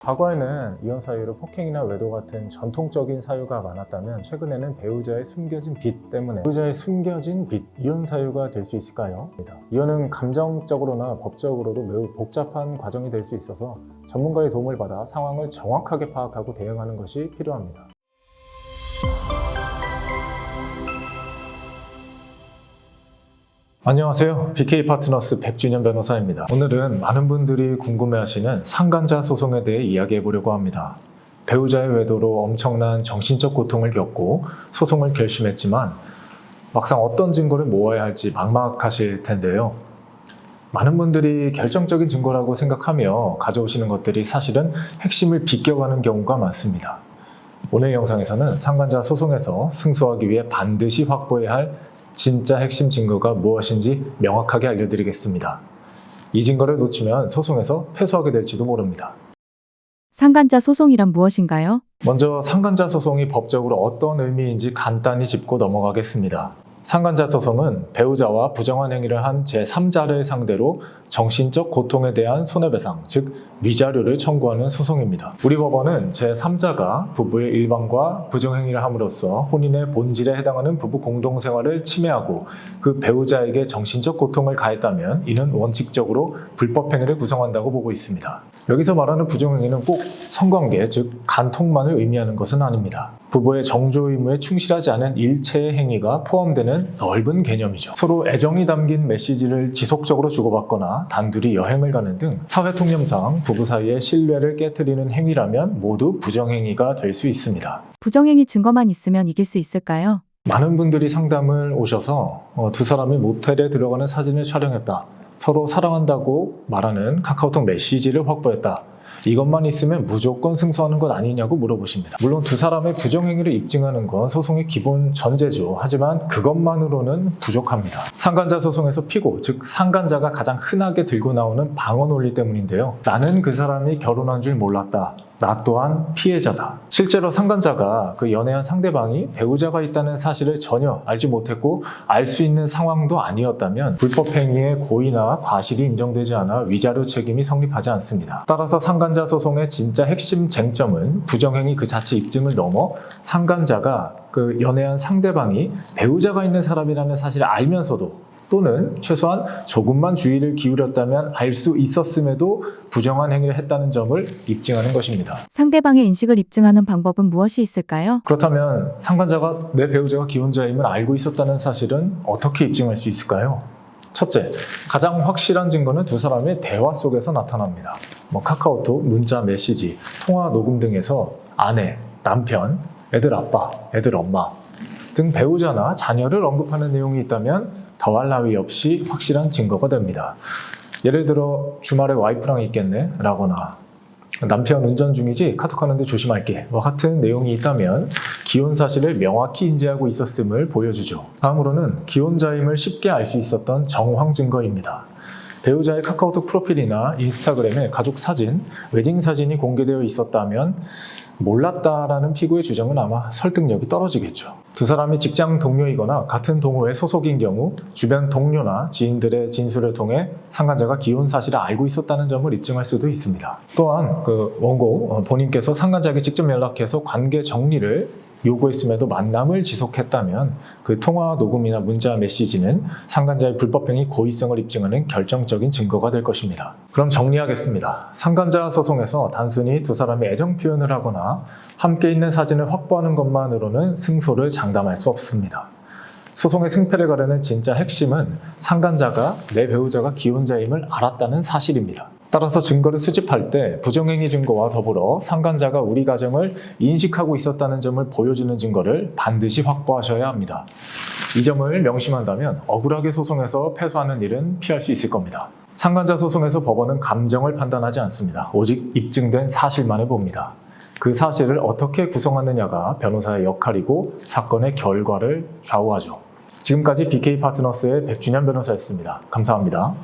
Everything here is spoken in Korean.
과거에는 이혼 사유로 폭행이나 외도 같은 전통적인 사유가 많았다면 최근에는 배우자의 숨겨진 빚 때문에 배우자의 숨겨진 빚, 이혼 사유가 될 수 있을까요? 이혼은 감정적으로나 법적으로도 매우 복잡한 과정이 될 수 있어서 전문가의 도움을 받아 상황을 정확하게 파악하고 대응하는 것이 필요합니다. 안녕하세요. BK 파트너스 백준현 변호사입니다. 오늘은 많은 분들이 궁금해하시는 상간자 소송에 대해 이야기해 보려고 합니다. 배우자의 외도로 엄청난 정신적 고통을 겪고 소송을 결심했지만 막상 어떤 증거를 모아야 할지 막막하실 텐데요. 많은 분들이 결정적인 증거라고 생각하며 가져오시는 것들이 사실은 핵심을 비껴가는 경우가 많습니다. 오늘 영상에서는 상간자 소송에서 승소하기 위해 반드시 확보해야 할 진짜 핵심 증거가 무엇인지 명확하게 알려드리겠습니다. 이 증거를 놓치면 소송에서 패소하게 될지도 모릅니다. 상간자 소송이란 무엇인가요? 먼저 상간자 소송이 법적으로 어떤 의미인지 간단히 짚고 넘어가겠습니다. 상간자 소송은 배우자와 부정한 행위를 한 제3자를 상대로 정신적 고통에 대한 손해배상, 즉 위자료를 청구하는 소송입니다. 우리 법원은 제3자가 부부의 일방과 부정행위를 함으로써 혼인의 본질에 해당하는 부부 공동생활을 침해하고 그 배우자에게 정신적 고통을 가했다면 이는 원칙적으로 불법행위를 구성한다고 보고 있습니다. 여기서 말하는 부정행위는 꼭 성관계, 즉 간통만을 의미하는 것은 아닙니다. 부부의 정조 의무에 충실하지 않은 일체의 행위가 포함되는 넓은 개념이죠. 서로 애정이 담긴 메시지를 지속적으로 주고받거나 단둘이 여행을 가는 등 사회 통념상 부부 사이의 신뢰를 깨뜨리는 행위라면 모두 부정행위가 될 수 있습니다. 부정행위 증거만 있으면 이길 수 있을까요? 많은 분들이 상담을 오셔서 어, 두 사람이 모텔에 들어가는 사진을 촬영했다. 서로 사랑한다고 말하는 카카오톡 메시지를 확보했다. 이것만 있으면 무조건 승소하는 것 아니냐고 물어보십니다. 물론 두 사람의 부정행위를 입증하는 건 소송의 기본 전제죠. 하지만 그것만으로는 부족합니다. 상간자 소송에서 피고, 즉 상간자가 가장 흔하게 들고 나오는 방어 논리 때문인데요. 나는 그 사람이 결혼한 줄 몰랐다. 나 또한 피해자다. 실제로 상간자가 그 연애한 상대방이 배우자가 있다는 사실을 전혀 알지 못했고 알 수 있는 상황도 아니었다면 불법행위의 고의나 과실이 인정되지 않아 위자료 책임이 성립하지 않습니다. 따라서 상간자 소송의 진짜 핵심 쟁점은 부정행위 그 자체 입증을 넘어 상간자가 그 연애한 상대방이 배우자가 있는 사람이라는 사실을 알면서도 또는 최소한 조금만 주의를 기울였다면 알 수 있었음에도 부정한 행위를 했다는 점을 입증하는 것입니다. 상대방의 인식을 입증하는 방법은 무엇이 있을까요? 그렇다면 상관자가 내 배우자가 기혼자임을 알고 있었다는 사실은 어떻게 입증할 수 있을까요? 첫째, 가장 확실한 증거는 두 사람의 대화 속에서 나타납니다. 뭐 카카오톡, 문자, 메시지, 통화 녹음 등에서 아내, 남편, 애들 아빠, 애들 엄마 등 배우자나 자녀를 언급하는 내용이 있다면 더할 나위 없이 확실한 증거가 됩니다. 예를 들어 주말에 와이프랑 있겠네 라거나 남편 운전 중이지 카톡하는데 조심할게 와 같은 내용이 있다면 기혼 사실을 명확히 인지하고 있었음을 보여주죠. 다음으로는 기혼자임을 쉽게 알 수 있었던 정황 증거입니다. 배우자의 카카오톡 프로필이나 인스타그램에 가족 사진, 웨딩 사진이 공개되어 있었다면 몰랐다라는 피고의 주장은 아마 설득력이 떨어지겠죠. 두 사람이 직장 동료이거나 같은 동호회 소속인 경우 주변 동료나 지인들의 진술을 통해 상간자가 기혼 사실을 알고 있었다는 점을 입증할 수도 있습니다. 또한 그 원고 어, 본인께서 상간자에게 직접 연락해서 관계 정리를 요구했음에도 만남을 지속했다면 그 통화 녹음이나 문자 메시지는 상간자의 불법행위 고의성을 입증하는 결정적인 증거가 될 것입니다. 그럼 정리하겠습니다. 상간자 소송에서 단순히 두 사람이 애정 표현을 하거나 함께 있는 사진을 확보하는 것만으로는 승소를 장담할 수 없습니다. 소송의 승패를 가르는 진짜 핵심은 상간자가 내 배우자가 기혼자임을 알았다는 사실입니다. 따라서 증거를 수집할 때 부정행위 증거와 더불어 상간자가 우리 가정을 인식하고 있었다는 점을 보여주는 증거를 반드시 확보하셔야 합니다. 이 점을 명심한다면 억울하게 소송에서 패소하는 일은 피할 수 있을 겁니다. 상간자 소송에서 법원은 감정을 판단하지 않습니다. 오직 입증된 사실만을 봅니다. 그 사실을 어떻게 구성하느냐가 변호사의 역할이고 사건의 결과를 좌우하죠. 지금까지 BK 파트너스의 백준현 변호사였습니다. 감사합니다.